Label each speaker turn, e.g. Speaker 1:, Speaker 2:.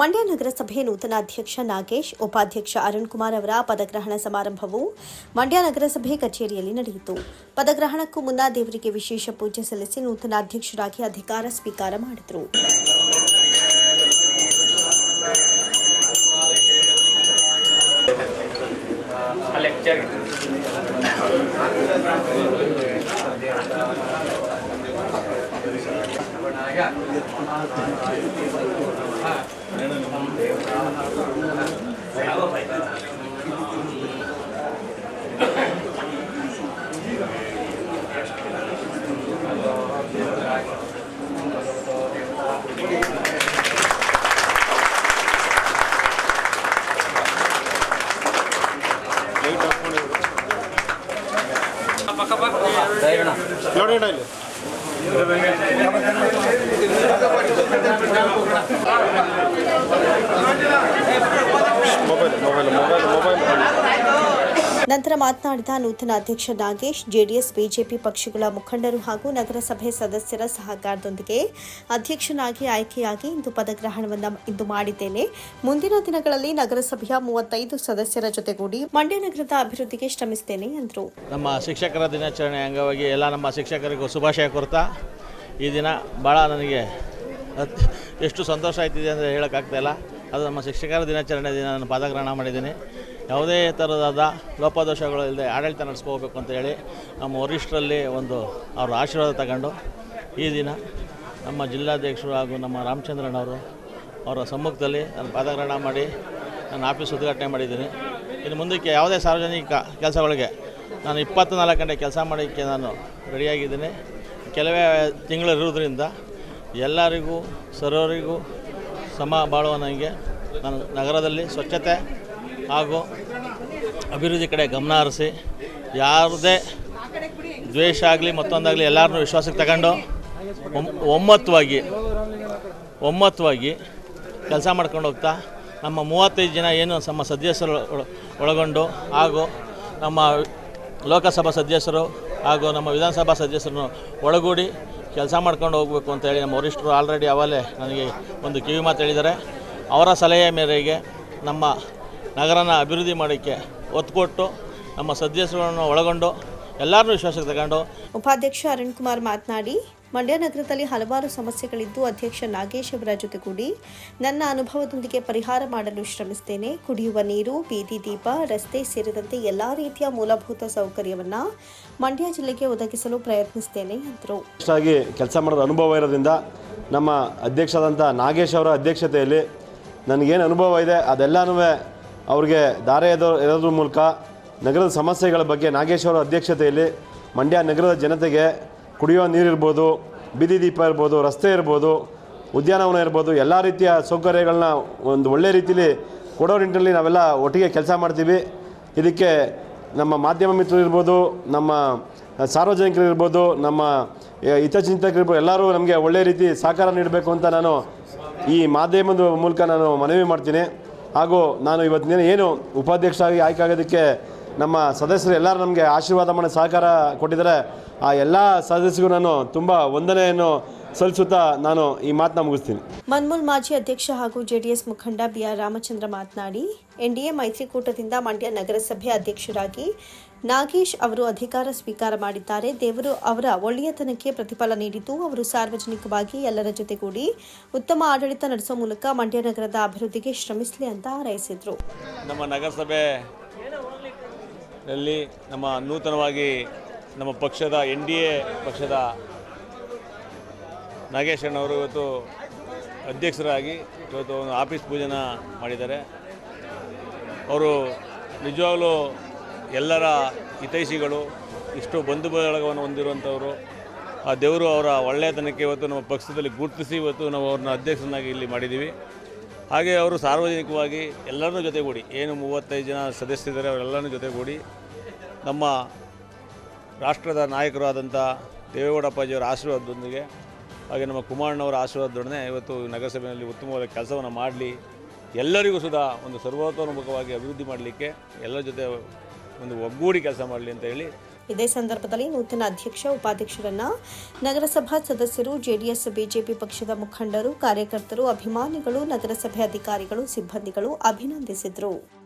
Speaker 1: ಮಂಡ್ಯ ನಗರಸಭೆ ನೂತನ ಅಧ್ಯಕ್ಷ ನಾಗೇಶ್, ಉಪಾಧ್ಯಕ್ಷ ಅರುಣ್ ಕುಮಾರ್ ಅವರ ಪದಗ್ರಹಣ ಸಮಾರಂಭವು ಮಂಡ್ಯ ನಗರಸಭೆ ಕಚೇರಿಯಲ್ಲಿ ನಡೆಯಿತು. ಪದಗ್ರಹಣಕ್ಕೂ ಮುನ್ನ ದೇವರಿಗೆ ವಿಶೇಷ ಪೂಜೆ ಸಲ್ಲಿಸಿ ನೂತನ ಅಧ್ಯಕ್ಷರಾಗಿ ಅಧಿಕಾರ ಸ್ವೀಕಾರ ಮಾಡಿದರು.
Speaker 2: ഇവിടെ ഉണ്ടായില്ലേ Thank you.
Speaker 1: ನಂತರ ಮಾತನಾಡಿದ ನೂತನ ಅಧ್ಯಕ್ಷ ನಾಗೇಶ್, ಜೆಡಿಎಸ್, ಬಿಜೆಪಿ ಪಕ್ಷಗಳ ಮುಖಂಡರು ಹಾಗೂ ನಗರಸಭೆ ಸದಸ್ಯರ ಸಹಕಾರದೊಂದಿಗೆ ಅಧ್ಯಕ್ಷನಾಗಿ ಆಯ್ಕೆಯಾಗಿ ಇಂದು ಪದಗ್ರಹಣವನ್ನು ಇಂದು ಮಾಡಿದ್ದೇನೆ. ಮುಂದಿನ ದಿನಗಳಲ್ಲಿ ನಗರಸಭೆಯ ಮೂವತ್ತೈದು ಸದಸ್ಯರ ಜೊತೆಗೂಡಿ ಮಂಡ್ಯ ನಗರದ ಅಭಿವೃದ್ಧಿಗೆ ಶ್ರಮಿಸುತ್ತೇನೆ ಎಂದರು
Speaker 3: ನಮ್ಮ ಶಿಕ್ಷಕರ ದಿನಾಚರಣೆ ಅಂಗವಾಗಿ ಎಲ್ಲ ನಮ್ಮ ಶಿಕ್ಷಕರಿಗೂ ಶುಭಾಶಯ ಕೊರ್ತಾ, ಈ ದಿನ ಭಾಳ ನನಗೆ ಎಷ್ಟು ಸಂತೋಷ ಆಯ್ತಿದೆ ಅಂದರೆ ಹೇಳೋಕ್ಕಾಗ್ತಾಯಿಲ್ಲ ಅದು ನಮ್ಮ ಶಿಕ್ಷಕರ ದಿನಾಚರಣೆ ದಿನ ನಾನು ಪದಗ್ರಹಣ ಮಾಡಿದ್ದೀನಿ. ಯಾವುದೇ ಥರದಾದ ಲೋಪದೋಷಗಳು ಇಲ್ಲದೆ ಆಡಳಿತ ನಡೆಸ್ಕೋಬೇಕು ಅಂತ ಹೇಳಿ ನಮ್ಮ ವರಿಷ್ಠರಲ್ಲಿ ಒಂದು ಅವರ ಆಶೀರ್ವಾದ ತಗೊಂಡು ಈ ದಿನ ನಮ್ಮ ಜಿಲ್ಲಾಧ್ಯಕ್ಷರು ಹಾಗೂ ನಮ್ಮ ರಾಮಚಂದ್ರನವರು ಅವರ ಸಮ್ಮುಖದಲ್ಲಿ ನಾನು ಪಾದಗ್ರಹಣ ಮಾಡಿ ನಾನು ಆಫೀಸ್ ಉದ್ಘಾಟನೆ ಮಾಡಿದ್ದೀನಿ. ಇನ್ನು ಮುಂದಕ್ಕೆ ಯಾವುದೇ ಸಾರ್ವಜನಿಕ ಕೆಲಸಗಳಿಗೆ ನಾನು ಇಪ್ಪತ್ತ್ನಾಲ್ಕು ಗಂಟೆ ಕೆಲಸ ಮಾಡೋಕ್ಕೆ ನಾನು ರೆಡಿಯಾಗಿದ್ದೀನಿ. ಕೆಲವೇ ತಿಂಗಳು ಇರೋದ್ರಿಂದ ಎಲ್ಲರಿಗೂ, ಸರ್ವರಿಗೂ ಸಮ ಬಾಳುವ ನನಗೆ ನಾನು ನಗರದಲ್ಲಿ ಸ್ವಚ್ಛತೆ ಹಾಗೂ ಅಭಿವೃದ್ಧಿ ಕಡೆ ಗಮನ ಹರಿಸಿ, ಯಾರದೇ ದ್ವೇಷ ಆಗಲಿ ಮತ್ತೊಂದಾಗಲಿ ಎಲ್ಲರನ್ನು ವಿಶ್ವಾಸಕ್ಕೆ ತಗೊಂಡು ಒಮ್- ಒಮ್ಮತವಾಗಿ ಒಮ್ಮತವಾಗಿ ಕೆಲಸ ಮಾಡ್ಕೊಂಡು ಹೋಗ್ತಾ, ನಮ್ಮ ಮೂವತ್ತೈದು ಜನ ಏನು ನಮ್ಮ ಸದಸ್ಯರು ಒಳ- ಒಳಗೊಂಡು ಹಾಗೂ ನಮ್ಮ ಲೋಕಸಭಾ ಸದಸ್ಯರು ಹಾಗೂ ನಮ್ಮ ವಿಧಾನಸಭಾ ಸದಸ್ಯರನ್ನು ಒಳಗೂಡಿ ಕೆಲಸ ಮಾಡ್ಕೊಂಡು ಹೋಗಬೇಕು ಅಂತೇಳಿ ನಮ್ಮ ವರಿಷ್ಠರು ಆಲ್ರೆಡಿ ಅವಲೇ ನನಗೆ ಒಂದು ಕಿವಿ ಮಾತು ಹೇಳಿದ್ದಾರೆ. ಅವರ ಸಲಹೆ ಮೇರೆಗೆ ನಮ್ಮ ನಗರನ ಅಭಿವೃದ್ಧಿ ಮಾಡೋಕ್ಕೆ ಒತ್ತು ಕೊಟ್ಟು ನಮ್ಮ ಸದಸ್ಯರನ್ನು ಒಳಗೊಂಡು ಎಲ್ಲರನ್ನೂ ವಿಶ್ವಾಸಕ್ಕೆ ತಗೊಂಡು.
Speaker 1: ಉಪಾಧ್ಯಕ್ಷ ಅರುಣ್ ಕುಮಾರ್ ಮಾತನಾಡಿ ಮಂಡ್ಯ ನಗರದಲ್ಲಿ ಹಲವಾರು ಸಮಸ್ಯೆಗಳಿದ್ದು ಅಧ್ಯಕ್ಷ ನಾಗೇಶ್ ಅವರ ಜೊತೆಗೂಡಿ ನನ್ನ ಅನುಭವದೊಂದಿಗೆ ಪರಿಹಾರ ಮಾಡಲು ಶ್ರಮಿಸುತ್ತೇನೆ ಕುಡಿಯುವ ನೀರು ಬೀದಿ ದೀಪ ರಸ್ತೆ ಸೇರಿದಂತೆ ಎಲ್ಲಾ ರೀತಿಯ ಮೂಲಭೂತ ಸೌಕರ್ಯವನ್ನು ಮಂಡ್ಯ ಜಿಲ್ಲೆಗೆ ಒದಗಿಸಲು ಪ್ರಯತ್ನಿಸುತ್ತೇನೆ ಎಂದರು
Speaker 2: ಕೆಲಸ ಮಾಡೋದು ಅನುಭವ ಇರೋದ್ರಿಂದ ನಮ್ಮ ಅಧ್ಯಕ್ಷರಾದಂಥ ನಾಗೇಶ್ ಅವರ ಅಧ್ಯಕ್ಷತೆಯಲ್ಲಿ ನನಗೇನು ಅನುಭವ ಇದೆ ಅದೆಲ್ಲನೂ ಅವ್ರಿಗೆ ದಾರೆ ಎದೋ ಮೂಲಕ ನಗರದ ಸಮಸ್ಯೆಗಳ ಬಗ್ಗೆ ನಾಗೇಶ್ ಅವರ ಅಧ್ಯಕ್ಷತೆಯಲ್ಲಿ ಮಂಡ್ಯ ನಗರದ ಜನತೆಗೆ ಕುಡಿಯೋ ನೀರಿರ್ಬೋದು ಬೀದಿ ದೀಪ ಇರ್ಬೋದು, ರಸ್ತೆ ಇರ್ಬೋದು, ಉದ್ಯಾನವನ ಇರ್ಬೋದು, ಎಲ್ಲ ರೀತಿಯ ಸೌಕರ್ಯಗಳನ್ನ ಒಂದು ಒಳ್ಳೆ ರೀತಿಯಲ್ಲಿ ಕೊಡೋ ನಿಟ್ಟಿನಲ್ಲಿ ನಾವೆಲ್ಲ ಒಟ್ಟಿಗೆ ಕೆಲಸ ಮಾಡ್ತೀವಿ. ಇದಕ್ಕೆ ನಮ್ಮ ಮಾಧ್ಯಮ ಮಿತ್ರರು ಇರ್ಬೋದು, ನಮ್ಮ ಸಾರ್ವಜನಿಕರು ಇರ್ಬೋದು, ನಮ್ಮ ಹಿತಚಿಂತಕರು ಇರ್ಬೋದು, ಎಲ್ಲರೂ ನಮಗೆ ಒಳ್ಳೆ ರೀತಿ ಸಹಕಾರ ನೀಡಬೇಕು ಅಂತ ನಾನು ಈ ಮಾಧ್ಯಮದ ಮೂಲಕ ನಾನು ಮನವಿ ಮಾಡ್ತೀನಿ. ಹಾಗೂ ನಾನು ಇವತ್ತಿನ ಏನು ಉಪಾಧ್ಯಕ್ಷರಾಗಿ ಆಯ್ಕೆ ಆಗೋದಕ್ಕೆ ನಮ್ಮ ಸದಸ್ಯರು ಎಲ್ಲರೂ ನಮಗೆ ಆಶೀರ್ವಾದ ಮಾಡಿ ಸಹಕಾರ ಕೊಟ್ಟಿದ್ದಾರೆ. ಆ ಎಲ್ಲ ಸದಸ್ಯರಿಗೂ ನಾನು ತುಂಬ ವಂದನೆಯನ್ನು ಸಲ್ಲಿಸುತ್ತಾ ನಾನು ಈ ಮಾತನ್ನ ಮುಗಿಸ್ತೀನಿ.
Speaker 1: ಮನ್ಮೂಲ್ ಮಾಜಿ ಅಧ್ಯಕ್ಷ ಹಾಗೂ ಜೆಡಿಎಸ್ ಮುಖಂಡ ಬಿಆರ್ ರಾಮಚಂದ್ರ ಮಾತನಾಡಿ ಎನ್ಡಿಎ ಮೈತ್ರಿಕೂಟದಿಂದ ಮಂಡ್ಯ ನಗರಸಭೆ ಅಧ್ಯಕ್ಷರಾಗಿ ನಾಗೇಶ್ ಅವರು ಅಧಿಕಾರ ಸ್ವೀಕಾರ ಮಾಡಿದ್ದಾರೆ. ದೇವರು ಅವರ ಒಳ್ಳೆಯತನಕ್ಕೆ ಪ್ರತಿಫಲ ನೀಡಿದ್ದು ಅವರು ಸಾರ್ವಜನಿಕವಾಗಿ ಎಲ್ಲರ ಜೊತೆಗೂಡಿ ಉತ್ತಮ ಆಡಳಿತ ನಡೆಸುವ ಮೂಲಕ ಮಂಡ್ಯ ನಗರದ ಅಭಿವೃದ್ಧಿಗೆ ಶ್ರಮಿಸಲಿ ಅಂತ ಹಾರೈಸಿದರು.
Speaker 4: ನಮ್ಮ ನಗರಸಭೆ ನಲ್ಲಿ ನಮ್ಮ ನೂತನವಾಗಿ ನಮ್ಮ ಪಕ್ಷದ ಎನ್ ಡಿ ಎ ಪಕ್ಷದ ನಾಗೇಶ್ ಅಣ್ಣವರು ಇವತ್ತು ಅಧ್ಯಕ್ಷರಾಗಿ ಇವತ್ತು ಒಂದು ಆಫೀಸ್ ಪೂಜೆನ ಮಾಡಿದ್ದಾರೆ. ಅವರು ನಿಜವಾಗಲೂ ಎಲ್ಲರ ಹಿತೈಷಿಗಳು, ಇಷ್ಟು ಬಂಧು ಬಳಗವನ್ನು ಹೊಂದಿರುವಂಥವರು. ಆ ದೇವರು ಅವರ ಒಳ್ಳೆಯತನಕ್ಕೆ ಇವತ್ತು ನಮ್ಮ ಪಕ್ಷದಲ್ಲಿ ಗುರುತಿಸಿ ಇವತ್ತು ನಾವು ಅವ್ರನ್ನ ಅಧ್ಯಕ್ಷರನ್ನಾಗಿ ಇಲ್ಲಿ ಮಾಡಿದ್ದೀವಿ. ಹಾಗೆ ಅವರು ಸಾರ್ವಜನಿಕವಾಗಿ ಎಲ್ಲರನ್ನೂ ಜೊತೆಗೂಡಿ, ಏನು ಮೂವತ್ತೈದು ಜನ ಸದಸ್ಯರಿದ್ದಾರೆ ಅವರೆಲ್ಲರನ್ನೂ ಜೊತೆಗೂಡಿ ನಮ್ಮ ರಾಷ್ಟ್ರದ ನಾಯಕರಾದಂಥ ದೇವೇಗೌಡಪ್ಪಾಜಿಯವರ ಆಶೀರ್ವಾದದೊಂದಿಗೆ ಹಾಗೆ ನಮ್ಮ ಕುಮಾರಣ್ಣವರ ಆಶೀರ್ವಾದದೊಡನೆ ಇವತ್ತು ನಗರಸಭೆಯಲ್ಲಿ ಉತ್ತಮವಾದ ಕೆಲಸವನ್ನು ಮಾಡಲಿ. ಎಲ್ಲರಿಗೂ ಸುದಾ ಒಂದು ಸರ್ವತೋನ್ಮುಖವಾಗಿ ಅಭಿವೃದ್ಧಿ ಮಾಡಲಿಕ್ಕೆ ಎಲ್ಲರ ಜೊತೆ ಒಂದು ಒಗ್ಗೂಡಿ ಕೆಲಸ ಮಾಡಲಿ ಅಂತ ಹೇಳಿ.
Speaker 1: ಇದೇ ಸಂದರ್ಭದಲ್ಲಿ ನೂತನ ಅಧ್ಯಕ್ಷ, ಉಪಾಧ್ಯಕ್ಷರನ್ನ ನಗರಸಭಾ ಸದಸ್ಯರು, ಜೆಡಿಎಸ್, ಬಿಜೆಪಿ ಪಕ್ಷದ ಮುಖಂಡರು, ಕಾರ್ಯಕರ್ತರು, ಅಭಿಮಾನಿಗಳು, ನಗರಸಭೆ ಅಧಿಕಾರಿಗಳು, ಸಿಬ್ಬಂದಿಗಳು ಅಭಿನಂದಿಸಿದರು.